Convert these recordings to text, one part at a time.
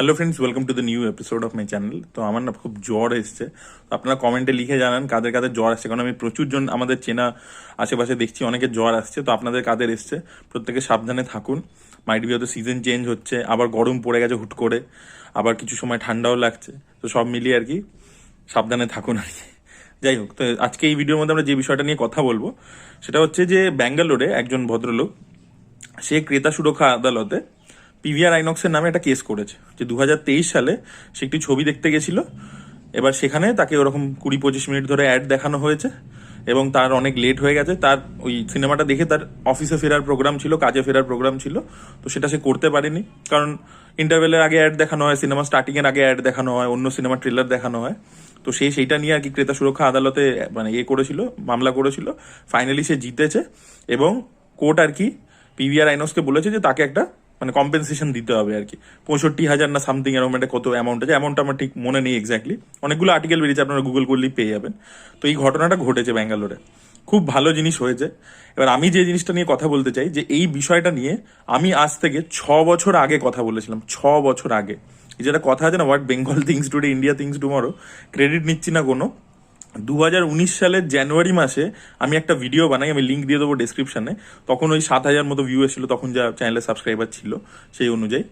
Hello friends welcome to the new episode of my channel তো আমার না খুব জ্বর এসছে। তো আপনারা কমেন্টে লিখে জানান কাদের কাদের জ্বর আসছে। কারণ আমি প্রচুর জন আমাদের চেনা আশেপাশে দেখছি অনেকের জ্বর আসছে। তো আপনাদের কাদের এসছে? প্রত্যেকে সাবধানে থাকুন। মাইট বি হয়তো সিজন চেঞ্জ হচ্ছে, আবার গরম পড়ে গেছে হুট করে, আবার কিছু সময় ঠান্ডাও লাগছে। তো সব মিলিয়ে আর কি সাবধানে থাকুন আর কি। যাই হোক, তো আজকে এই ভিডিওর মধ্যে আমরা যে বিষয়টা নিয়ে কথা বলব, সেটা হচ্ছে যে ব্যাঙ্গালোরে একজন ভদ্রলোক, সে ক্রেতা সুরক্ষা আদালতে পিভিআর আইনক্সের নামে একটা কেস করেছে, যে দু হাজার তেইশ সালে সে একটি ছবি দেখতে গেছিল। এবার সেখানে তাকে ওরকম কুড়ি পঁচিশ মিনিট ধরে অ্যাড দেখানো হয়েছে এবং তার অনেক লেট হয়ে গেছে। তার ওই সিনেমাটা দেখে তার অফিসে ফেরার প্রোগ্রাম ছিল, কাজে ফেরার প্রোগ্রাম ছিল। তো সেটা সে করতে পারেনি। কারণ ইন্টারভেলের আগে অ্যাড দেখানো হয় সিনেমা স্টার্টিং এর আগে অ্যাড দেখানো হয়, অন্য সিনেমা ট্রেলার দেখানো হয়। তো সে সেইটা নিয়ে আর কি ক্রেতা সুরক্ষা আদালতে মানে ইয়ে করেছিল, মামলা করেছিল। ফাইনালি সে জিতেছে এবং কোর্ট আর কি পিভিআর আইনসকে বলেছে যে তাকে একটা মানে কম্পেনসেশন দিতে হবে আর কি। পঁয়ষট্টি হাজার না সামথিং এরকম একটা কত অ্যামাউন্ট আছে অ্যামাউন্ট আমার ঠিক মনে নেই এক্স্যাক্টলি অনেকগুলো আর্টিকেল বেরিয়েছে, আপনারা গুগল করলেই পেয়ে যাবেন। তো এই ঘটনাটা ঘটেছে ব্যাঙ্গালোরে। খুব ভালো জিনিস হয়েছে। এবার আমি যে জিনিসটা নিয়ে কথা বলতে চাই, যে এই বিষয়টা নিয়ে আমি আজ থেকে ছ বছর আগে কথা বলেছিলাম, ছ বছর আগে। যেটা কথা আছে না what Bengal thinks today India thinks tomorrow credit নিচ্ছি না কোনো। দু হাজার উনিশ সালের জানুয়ারি মাসে আমি একটা ভিডিও বানাই, আমি লিঙ্ক দিয়ে দেবো ডিসক্রিপশনে তখন ওই সাত হাজার মতো ভিউ এসেছিল, তখন যা চ্যানেলের সাবস্ক্রাইবার ছিল সেই অনুযায়ী।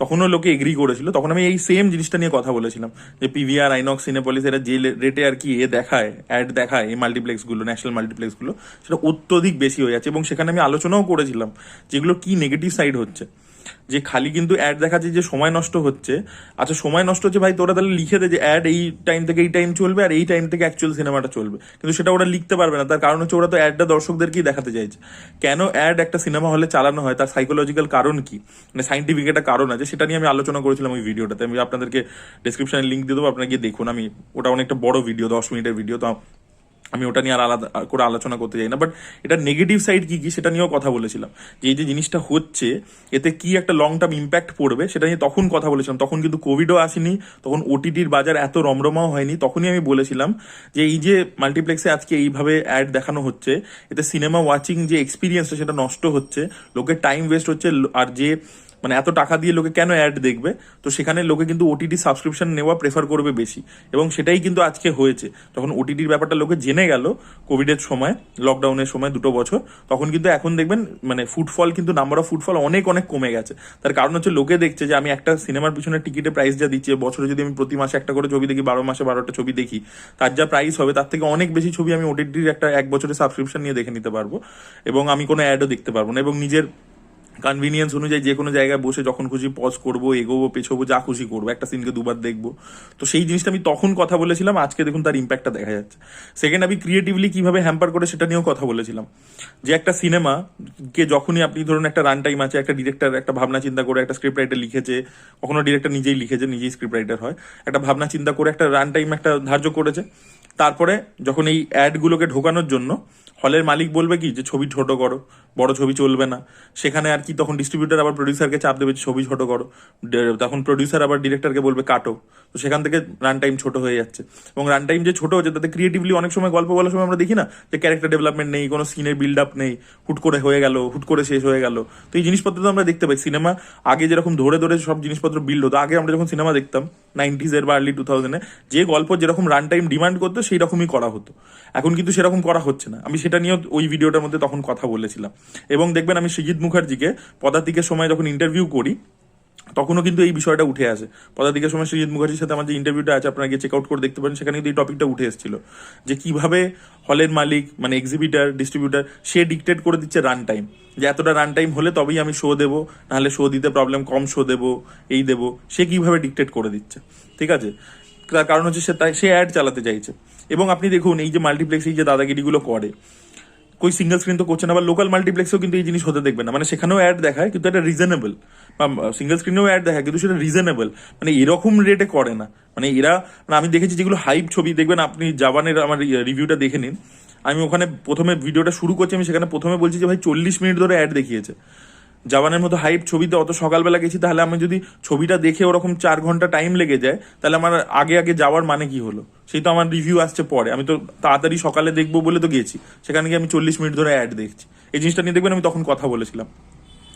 তখনও লোকে এগ্রি করেছিল। তখন আমি এই সেম জিনিসটা নিয়ে কথা বলেছিলাম, যে পিভিআর আইনক্স সিনেপলিস এরা যে রেটে আর কি এ দেখায় অ্যাড দেখায়, এই মাল্টিপ্লেক্সগুলো ন্যাশনাল মাল্টিপ্লেক্সগুলো সেটা অত্যধিক বেশি হয়ে যাচ্ছে। এবং সেখানে আমি আলোচনাও করেছিলাম, যেগুলো কি নেগেটিভ সাইড হচ্ছে। যে খালি কিন্তু অ্যাড দেখাচ্ছে যে সময় নষ্ট হচ্ছে। আচ্ছা সময় নষ্ট হচ্ছে ভাই তোরা তাহলে লিখে দে যে অ্যাড এই টাইম থেকে এই টাইম চলবে আর এই টাইম থেকে অ্যাকচুয়াল সিনেমাটা চলবে। কিন্তু সেটা ওরা লিখতে পারবে না। তার কারণ হচ্ছে ওরা তো অ্যাডটা দর্শকদেরকেই দেখাতে চাইছে। কেন অ্যাড একটা সিনেমা হলে চালানো হয়? তার সাইকোলজিক্যাল কারণ কি? মানে সাইন্টিফিক একটা কারণ আছে, সেটা নিয়ে আমি আলোচনা করেছিলাম ওই ভিডিওটাতে আমি আপনাদেরকে ডিসক্রিপশনে লিঙ্ক দিয়ে দেবো, আপনারা গিয়ে দেখুন। আমি, ওটা অনেকটা বড় ভিডিও দশ মিনিটের ভিডিও তো আমি ওটা নিয়ে আর আলাদা করে আলোচনা করতে চাই না। বাট এটা নেগেটিভ সাইড কি কি সেটা নিয়েও কথা বলেছিলাম। যে এই যে জিনিসটা হচ্ছে, এতে কি একটা লং টার্ম ইম্প্যাক্ট পড়বে, সেটা নিয়ে তখন কথা বলেছিলাম। তখন কিন্তু কোভিডও আসেনি, তখন ওটিটির বাজার এত রমরমাও হয়নি। তখনই আমি বলেছিলাম যে এই যে মাল্টিপ্লেক্সে আজকে এইভাবে অ্যাড দেখানো হচ্ছে, এতে সিনেমা ওয়াচিং যে এক্সপিরিয়েন্সটা সেটা নষ্ট হচ্ছে, লোকের টাইম ওয়েস্ট হচ্ছে আর যে মানে এত টাকা দিয়ে লোকে কেন অ্যাড দেখবে? তো সেখানে লোকে কিন্তু ওটিটি সাবস্ক্রিপশন নেওয়া প্রেফার করবে বেশি। এবং সেটাই কিন্তু আজকে হয়েছে। তখন ওটিটির ব্যাপারটা লোকে জেনে গেল কোভিডের সময় লকডাউনের সময় দুটো বছর। তখন কিন্তু এখন দেখবেন মানে ফুটফল কিন্তু নাম্বার অফ ফুটফল অনেক অনেক কমে গেছে। তার কারণ হচ্ছে লোকে দেখছে যে আমি একটা সিনেমার পিছনে টিকিটের প্রাইস যা দিচ্ছি বছরে যদি আমি প্রতি মাসে একটা করে ছবি দেখি, বারো মাসে বারোটা ছবি দেখি, তার যা প্রাইস হবে, তার থেকে অনেক বেশি ছবি আমি ওটিটির একটা এক বছরের সাবস্ক্রিপশন নিয়ে দেখে নিতে পারব। এবং আমি কোনো অ্যাডও দেখতে পারব না। এবং নিজের কনভিনিয়েন্স অনুযায়ী যে কোনো জায়গায় বসে যখন খুশি পজ করব, এগোবো, পেছোবো, যা খুশি করব, একটা সিনকে দুবার দেখব। তো সেই জিনিসটা আমি তখন কথা বলেছিলাম, আজকে দেখুন তার ইম্প্যাক্টটা দেখা যাচ্ছে। সেকেন্ড আমি ক্রিয়েটিভলি কীভাবে হ্যাম্পার করে সেটা নিয়েও কথা বলেছিলাম। যে একটা সিনেমা কে যখনই আপনি ধরুন একটা রান টাইম আছে, একটা ডিরেক্টর একটা ভাবনা চিন্তা করে একটা স্ক্রিপ্ট রাইটার লিখেছে, কখনো ডিরেক্টর নিজেই লিখেছে, নিজেই স্ক্রিপ্ট রাইটার হয়, একটা ভাবনা চিন্তা করে একটা রান টাইম একটা ধার্য করেছে। তারপরে যখন এই অ্যাডগুলোকে ঢোকানোর জন্য হলের মালিক বলবে কি যে, ছবি ছোট করো, বড় ছবি চলবে না। সেখানে আর কি তখন ডিস্ট্রিবিউটার আবার প্রডিউসারকে চাপ দেবে ছবি ছোট করো। তখন প্রডিউসার আবার ডিরেক্টরকে বলবে, কাটো। তো সেখান থেকে রান টাইম ছোট হয়ে যাচ্ছে। এবং রান টাইম যে ছোট হচ্ছে, তাতে ক্রিয়েটিভলি অনেক সময় গল্প বলার সময় আমরা দেখি না যে ক্যারেক্টার ডেভেলপমেন্ট নেই, কোনো সিনের বিল্ড আপ নেই, হুট করে হয়ে গেল, হুট করে শেষ হয়ে গেল। তো এই জিনিসপত্র তো আমরা দেখতে পাই। সিনেমা আগে যেরকম ধরে ধরে সব জিনিসপত্র বিল্ড হতো, আগে আমরা যখন সিনেমা দেখতাম নাইনটিজ এর বা আর্লি টু থাউজেন্ডে যে গল্প যেরকম রান টাইম ডিমান্ড করতো সেই রকমই করা হতো। এখন কিন্তু সেরকম করা হচ্ছে না। আমি সেটা নিয়েও ওই ভিডিওটার মধ্যে তখন কথা বলেছিলাম। এবং দেখবেন আমি সৃজিত মুখার্জিকে পদাতিকের সময় যখন ইন্টারভিউ করি, তখনও কিন্তু এই বিষয়টা উঠে আসে। পদাতিকের সময় সৃজিত মুখার্জির সাথে আমার যে ইন্টারভিউটা আছে, আপনারা গিয়ে চেক আউট করে দেখতে পারেন, সেখানে কিন্তু এই টপিকটা উঠে এসেছিল। যে কীভাবে হলের মালিক মানে এক্সিবিটার ডিস্ট্রিবিউটার সে ডিকটেট করে দিচ্ছে রান টাইম যে এতটা রান টাইম হলে তবেই আমি শো দেবো, নাহলে শো দিতে প্রবলেম কম শো দেবো, এই দেবো, সে কীভাবে ডিকটেট করে দিচ্ছে। ঠিক আছে? তার কারণ হচ্ছে সে তাই সে অ্যাড চালাতে চাইছে। এবং আপনি দেখুন, এই যে মাল্টিপ্লেক্স এই যে দাদাগিরিগুলো করে, কই সিঙ্গেল স্ক্রিন তো করছে না বা লোকাল মাল্টিপ্লেক্সেও কিন্তু এই জিনিস হতে দেখবে না। মানে সেখানেও অ্যাড দেখায়, কিন্তু এটা রিজনেবল বা সিঙ্গেল স্ক্রিনেও অ্যাড দেখায়, কিন্তু সেটা রিজনেবল মানে এরকম রেটে করে না। মানে এরা মানে আমি দেখেছি যেগুলো হাইপ ছবি, দেখবেন আপনি জাবানের আমার রিভিউটা দেখে নিন। আমি ওখানে প্রথমে ভিডিওটা শুরু করছি, আমি সেখানে প্রথমে বলছি যে, ভাই, চল্লিশ মিনিট ধরে অ্যাড দেখিয়েছে। জওয়ানের মতো হাইপ ছবিতে অত সকালবেলা গেছি, তাহলে আমি যদি ছবিটা দেখে ওরকম চার ঘণ্টা টাইম লেগে যায়, তাহলে আমার আগে আগে যাওয়ার মানে কি হলো? সেই তো আমার রিভিউ আসছে পরে, আমি তো তাড়াতাড়ি সকালে দেখব বলে তো গেছি, সেখানে গিয়ে আমি চল্লিশ মিনিট ধরে অ্যাড দেখছি। এই জিনিসটা নিয়ে দেখবেন আমি তখন কথা বলেছিলাম।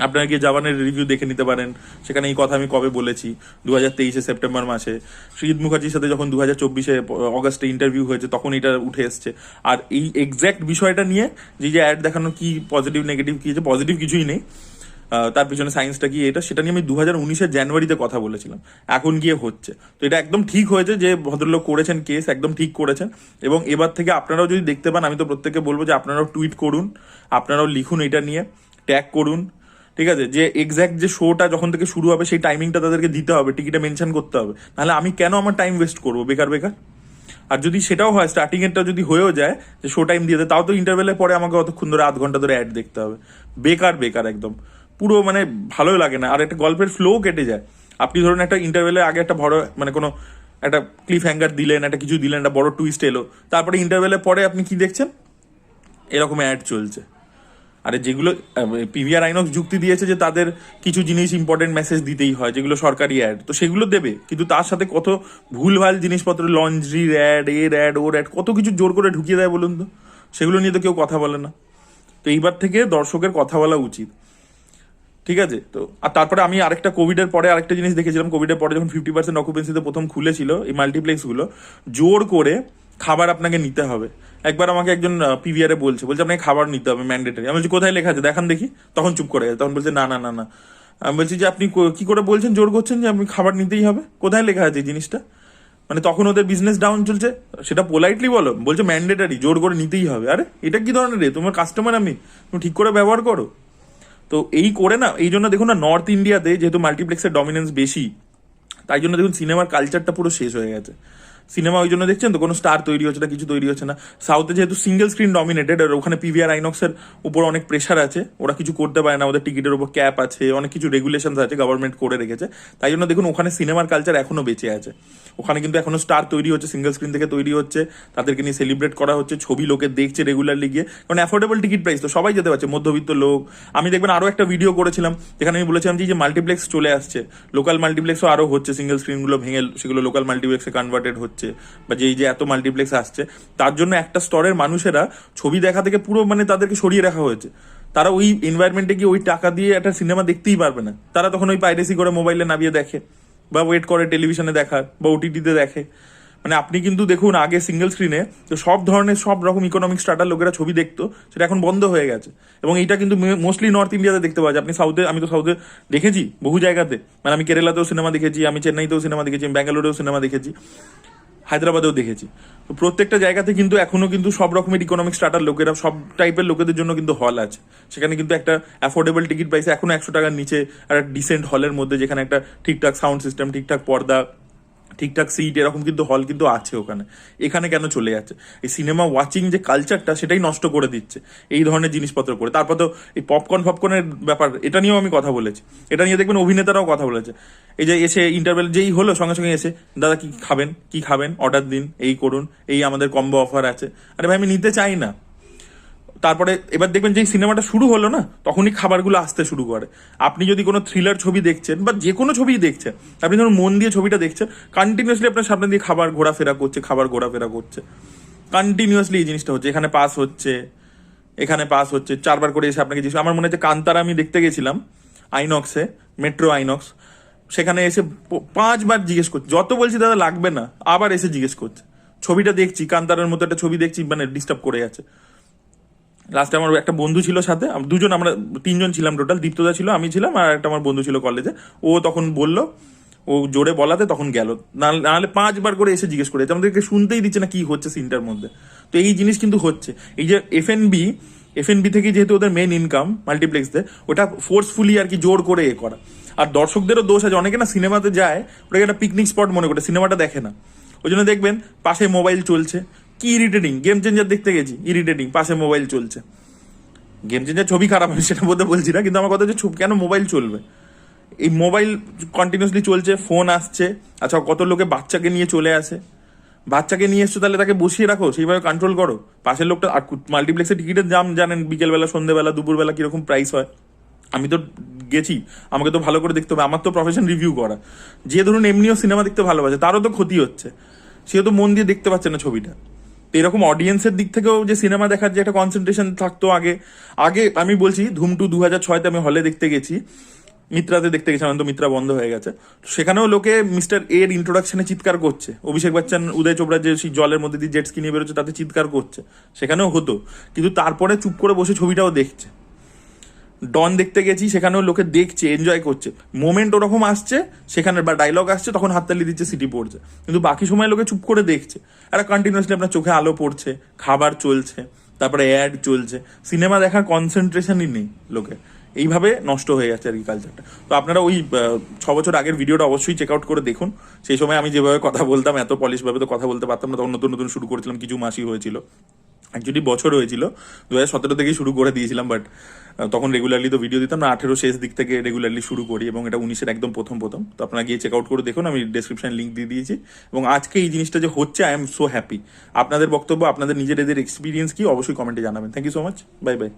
আপনারা গিয়ে জাবানের রিভিউ দেখে নিতে পারেন, সেখানে এই কথা আমি কবে বলেছি? দু হাজার তেইশে সেপ্টেম্বর মাসে সৃজিত মুখার্জির সাথে যখন দু হাজার চব্বিশে অগস্টে ইন্টারভিউ হয়েছে, তখন এটা উঠে এসছে। আর এই এক্স্যাক্ট বিষয়টা নিয়ে যে যে অ্যাড দেখানো, কি পজিটিভ নেগেটিভ কি পজিটিভ কিছুই নেই তার পিছনে সায়েন্সটা কি এটা, সেটা নিয়ে আমি দু হাজার উনিশের জানুয়ারিতে কথা বলেছিলাম। এখন গিয়ে হচ্ছে। তো এটা একদম ঠিক হয়েছে যে ভদ্রলোক করেছেন কেস একদম ঠিক করেছেন। এবং এবার থেকে আপনারাও যদি দেখতে পান, আমি তো প্রত্যেককে বলব যে আপনারাও টুইট করুন, আপনারাও লিখুন এটা নিয়ে ট্যাগ করুন, ঠিক আছে? যে এক্স্যাক্ট যে শোটা যখন থেকে শুরু হবে, সেই টাইমিংটা তাদেরকে দিতে হবে টিকিটে মেনশন করতে হবে। নাহলে আমি কেন আমার টাইম ওয়েস্ট করব, বেকার বেকার? আর যদি সেটাও হয় স্টার্টিং এরটা যদি হয়েও যায়, যে শো টাইম দিয়ে দেয়, তাও তো ইন্টারভেলের পরে আমাকে অতক্ষণ ধরে আধ ঘণ্টা ধরে অ্যাড দেখতে হবে। বেকার বেকার একদম। পুরো মানে ভালোই লাগে না। আর একটা গল্পের ফ্লো কেটে যায়। আপনি ধরুন একটা ইন্টারভেলে আগে একটা বড় মানে কোনো একটা ক্লিফ হ্যাঙ্গার দিলেন, একটা কিছু দিলেন, একটা বড় টুইস্ট এলো। তারপরে ইন্টারভেলের পরে আপনি কি দেখছেন? এরকম অ্যাড চলছে। আরে যেগুলো পিভিআর আইনক্স যুক্তি দিয়েছে যে তাদের কিছু জিনিস ইম্পর্টেন্ট মেসেজ দিতেই হয়, যেগুলো সরকারি অ্যাড তো সেগুলো দেবে। কিন্তু তার সাথে কত ভুলভাল জিনিসপত্র লঞ্চরির অ্যাড এর অ্যাড ওর অ্যাড কত কিছু জোর করে ঢুকিয়ে দেয় বলুন তো? সেগুলো নিয়ে তো কেউ কথা বলে না। তো এইবার থেকে দর্শকের কথা বলা উচিত। ঠিক আছে? তো, আর তারপরে আমি আরেকটা কোভিডের পরে আরেকটা জিনিস দেখেছিলাম, কোভিডের পরে যখন ফিফটি পার্সেন্ট অকুপেন্সিতে প্রথম খুলেছিল, এই মাল্টিপ্লেক্সগুলো জোর করে খাবার আপনাকে নিতে হবে। একবার আমাকে একজন পিভিআর বলছে বলছে আপনাকে খাবার নিতে হবে ম্যান্ডেটারি আমি বলছি, কোথায় লেখা আছে? দেখান দেখি। তখন চুপ করে গেছে। তখন বলছে, না না না না। আমি বলছি, যে আপনি কো- কি করে বলছেন? জোর করছেন যে আপনি খাবার নিতেই হবে? কোথায় লেখা আছে এই জিনিসটা? মানে তখন ওদের বিজনেস ডাউন চলছে। সেটা পোলাইটলি বলো। বলছে ম্যান্ডেটারি জোর করে নিতেই হবে। আরে, এটা কি ধরনের রে? তোমার কাস্টমার আমি? তুমি ঠিক করে ব্যবহার করো। তো এই করে না, এই জন্য দেখুন না নর্থ ইন্ডিয়াতে যেহেতু মাল্টিপ্লেক্সের ডমিনেন্স বেশি, তাই জন্য দেখুন সিনেমার কালচারটা পুরো শেষ হয়ে গেছে। সিনেমা ওই জন্য দেখছেন তো? কোনো স্টার তৈরি হচ্ছে না, কিছু তৈরি হচ্ছে না। সাউথে যেহেতু সিঙ্গেল স্ক্রিন ডমিনেটেড আর ওখানে পিভিআর আইনক্সের উপর অনেক প্রেশার আছে। ওরা কিছু করতে পারে না, ওদের টিকিটের উপর ক্যাপ আছে, অনেক কিছু রেগুলেশনস আছে গভর্নমেন্ট করে রেখেছে। তাই জন্য দেখুন, ওখানে সিনেমার কালচার এখনও বেঁচে আছে। ওখানে কিন্তু এখনও স্টার তৈরি হচ্ছে সিঙ্গেল স্ক্রিন থেকে তৈরি হচ্ছে। তাদেরকে নিয়ে সেলিব্রেট করা হচ্ছে, ছবি লোকে দেখছে রেগুলারলি গিয়ে। কারণ অ্যাফোর্ডেবল টিকিট প্রাইস তো সবাই যেতে পারছে, মধ্যবিত্ত লোক। আমি দেখবেন আরও একটা ভিডিও করেছিলাম, যেখানে আমি বলেছিলাম যে মাল্টিপ্লেক্স চলে আসছে লোকাল মাল্টিপ্লেক্সও আরও হচ্ছে সিঙ্গেল স্ক্রিনগুলো ভেঙে, সেগুলো লোকাল মাল্টিপ্লেক্সে কনভার্টেড হচ্ছে। বা যে এই যে এত মাল্টিপ্লেক্স আসছে, তার জন্য একটা স্তরের মানুষেরা ছবি দেখা থেকে পুরো মানে তাদেরকে সরিয়ে রাখা হয়েছে। তারা ওই এনভায়রনমেন্টে গিয়ে ওই টাকা দিয়ে একটা সিনেমা দেখতেই পারবে না। তারা তখন ওই পাইরেসি করে মোবাইলে নামিয়ে দেখে বা ওয়েট করে টেলিভিশনে দেখার বা ওটিটিতে দেখে। মানে আপনি কিন্তু দেখুন, আগে সিঙ্গেল স্ক্রিনে তো সব ধরনের, সব রকম ইকোনমিক স্টার্টার লোকেরা ছবি দেখতো, সেটা এখন বন্ধ হয়ে গেছে। এবং এইটা কিন্তু মোস্টলি নর্থ ইন্ডিয়াতে দেখতে পাওয়া যায়। আপনি সাউথে আমি তো সাউথে দেখেছি বহু জায়গাতে। মানে আমি কেরালাতেও সিনেমা দেখেছি, আমি চেন্নাইতেও সিনেমা দেখেছি, আমি ব্যাঙ্গালোরেও সিনেমা দেখেছি। হায়দ্রাবাদেও দেখেছি। তো প্রত্যেকটা জায়গাতে কিন্তু এখনও কিন্তু সব রকমের ইকোনমিক স্টার্টার লোকেরা, সব টাইপের লোকেদের জন্য কিন্তু হল আছে। সেখানে কিন্তু একটা অ্যাফোর্ডেবল টিকিট পাইছে এখনও একশো টাকার নিচে একটা ডিসেন্ট হলের মধ্যে যেখানে একটা ঠিকঠাক সাউন্ড সিস্টেম ঠিকঠাক পর্দা ঠিকঠাক সিট এরকম কিন্তু হল কিন্তু আছে ওখানে। এখানে কেন চলে যাচ্ছে? এই সিনেমা ওয়াচিং যে কালচারটা সেটাই নষ্ট করে দিচ্ছে। এই ধরনের জিনিসপত্র করে। তারপর তো এই পপকর্ন ফপকর্নের ব্যাপার, এটা নিয়েও আমি কথা বলেছি। এটা নিয়ে দেখবেন অভিনেতারাও কথা বলেছে। এই যে এসে ইন্টারভেল যেই হলো, সঙ্গে সঙ্গে এসে, দাদা, কি খাবেন? কি খাবেন? অর্ডার দিন, এই করুন, এই আমাদের কম্বো অফার আছে। আরে ভাই, আমি নিতে চাই না। তারপরে এবার দেখবেন যে সিনেমাটা শুরু হলো না, তখনই খাবারগুলো আসতে শুরু করে। আপনি যদি কোনো থ্রিলার ছবি দেখছেন বা যে কোনো ছবি দেখছেন, আপনি ধরুন মন দিয়ে ছবিটা দেখছেন কন্টিনিউসলি আপনার সামনে দিয়ে খাবার ঘোরাফেরা করছে, খাবার ঘোরাফেরা করছে। কন্টিনিউয়াসলি এই জিনিসটা হচ্ছে, এখানে পাস হচ্ছে, এখানে পাস হচ্ছে, চারবার করে এসে আপনাকে জিজ্ঞেস আমার মনে হচ্ছে কান্তারা আমি দেখতে গেছিলাম, আইনক্সে মেট্রো আইনক্স। সেখানে এসে পাঁচবার জিজ্ঞেস করছে। যত বলছি দাদা লাগবে না, আবার এসে জিজ্ঞেস করছে। ছবিটা দেখছি, কান্তারার মতো একটা ছবি দেখছি মানে ডিস্টার্ব করে যাচ্ছে লাস্টে আমার একটা বন্ধু ছিল সাথে দুজন আমরা, তিনজন ছিলাম টোটাল দীপ্তদা ছিল, আমি ছিলাম, আর একটা আমার বন্ধু ছিল কলেজে ও তখন বলল, ও জোরে বলাতে তখন গেল। নাহলে পাঁচবার করে এসে জিজ্ঞেস করে আমাদেরকে শুনতেই দিচ্ছে না কি হচ্ছে সিনটার মধ্যে। তো এই জিনিস কিন্তু হচ্ছে। এই যে F N B F N B থেকে যেহেতু ওদের মেন ইনকাম মাল্টিপ্লেক্সতে ওটা ফোর্সফুলি আর কি জোর করে এ করা। আর দর্শকদেরও দোষ আছে, অনেকে না সিনেমাতে যায়, ওটাকে একটা পিকনিক স্পট মনে করে সিনেমাটা দেখে না। ওই জন্য দেখবেন, পাশে মোবাইল চলছে কি ইরিটেটিং গেম চেঞ্জার দেখতে গেছি ইরিটেটিং পাশে মোবাইল চলছে। গেম চেঞ্জার ছবি খারাপ হয় সেটা বলতে বলছি না, কিন্তু আমার কথা হচ্ছে কেন মোবাইল চলবে? এই মোবাইল কন্টিনিউসলি চলছে ফোন আসছে আচ্ছা কত লোকে বাচ্চাকে নিয়ে চলে আসে? বাচ্চাকে নিয়ে এসছো তাহলে তাকে বসিয়ে রাখো, সেইভাবে কন্ট্রোল করো। পাশের লোকটা, আর মাল্টিপ্লেক্সের টিকিটের দাম জানেন, বিকেলবেলা সন্ধ্যেবেলা দুপুরবেলা কীরকম প্রাইস হয়। আমি তো গেছি, আমাকে তো ভালো করে দেখতে হবে, আমার তো প্রফেশন রিভিউ করা। যে ধরুন এমনিও সিনেমা দেখতে ভালোবাসে, তারও তো ক্ষতি হচ্ছে। সেও তো মন দিয়ে দেখতে পাচ্ছে না ছবিটা। তো এরকম অডিয়েন্সের দিক থেকেও যে সিনেমা দেখার যে একটা কনসেন্ট্রেশন থাকতো আগে আগে আমি বলছি ধুম টু দু হাজার ছয়তে আমি হলে দেখতে গেছি, মিত্রাতে দেখতে গেছি, আমার তো মিত্রা বন্ধ হয়ে গেছে। সেখানেও লোকে মিস্টার এর ইন্ট্রোডাকশনে চিৎকার করছে। অভিষেক বচ্চন, উদয় চোপড়া যে সেই জলের মধ্যে দিয়ে জেটস কিনে বেরোচ্ছে, তাতে চিৎকার করছে। সেখানেও হতো। কিন্তু তারপরে চুপ করে বসে ছবিটাও দেখছে। ডন দেখতে গেছি, সেখানেও লোকে দেখছে এনজয় করছে। মোমেন্ট ওরকম আসছে, সেখানে বা ডায়লগ আসছে, তখন হাততালি দিচ্ছে সিটি পড়ছে। কিন্তু বাকি সময় লোকে চুপ করে দেখছে। একটা কন্টিনিউসলি আপনার চোখে আলো পড়ছে, খাবার চলছে, তারপরে অ্যাড চলছে। সিনেমা দেখার কনসেন্ট্রেশনই নেই লোকে এইভাবে নষ্ট হয়ে যাচ্ছে আর কি কালচারটা তো আপনারা ওই ছ বছর আগের ভিডিওটা অবশ্যই চেক আউট করে দেখুন। সেই সময় আমি যেভাবে কথা বলতাম, এত পলিশভাবে তো কথা বলতে পারতাম না, তখন নতুন নতুন শুরু করেছিলাম, কিছু মাসি হয়েছিল। অ্যাকচুয়ালি বছর হয়েছিল দু হাজার সতেরো থেকেই শুরু করে দিয়েছিলাম বাট তখন রেগুলারলি তো ভিডিও দিতাম, না, আঠেরো শেষ দিক থেকে রেগুলারলি শুরু করি, এবং এটা উনিশের একদম প্রথম প্রথম। তো আপনারা গিয়ে চেক আউট করে দেখুন, আমি ডিসক্রিপশানে লিঙ্ক দিয়ে দিয়েছি। এবং আজকে এই জিনিসটা যে হচ্ছে আই এম সো হ্যাপি আপনাদের বক্তব্য, আপনাদের নিজের এদের এক্সপিরিয়েন্স কি, অবশ্যই কমেন্টে জানাবেন। Thank you so much bye bye